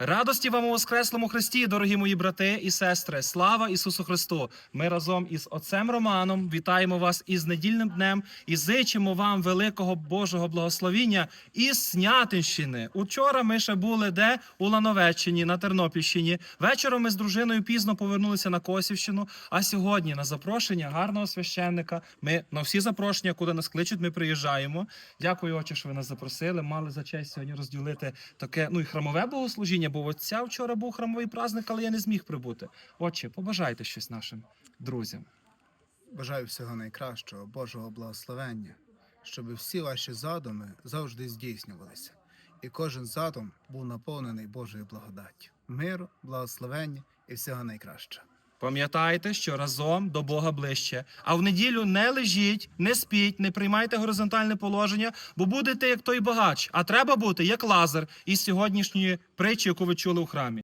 Радості вам у Воскреслому Христі, дорогі мої брати і сестри. Слава Ісусу Христу! Ми разом із отцем Романом вітаємо вас із недільним днем і зичимо вам великого Божого благословіння із Снятинщини. Учора ми ще були де у Лановеччині на Тернопільщині. Вечором ми з дружиною пізно повернулися на Косівщину. А сьогодні на запрошення гарного священника. Ми на всі запрошення, куди нас кличуть, ми приїжджаємо. Дякую, отче, що ви нас запросили. Мали за честь сьогодні розділити таке, ну і храмове богослужіння, бо отця вчора був храмовий праздник, але я не зміг прибути. Отче, побажайте щось нашим друзям. Бажаю всього найкращого, Божого благословення, щоб всі ваші задуми завжди здійснювалися, і кожен задум був наповнений Божою благодаттю, миру, благословення і всього найкращого. Пам'ятайте, що разом до Бога ближче. А в неділю не лежіть, не спіть, не приймайте горизонтальне положення, бо будете як той багач. А треба бути як лазер із сьогоднішньої притчі, яку ви чули у храмі.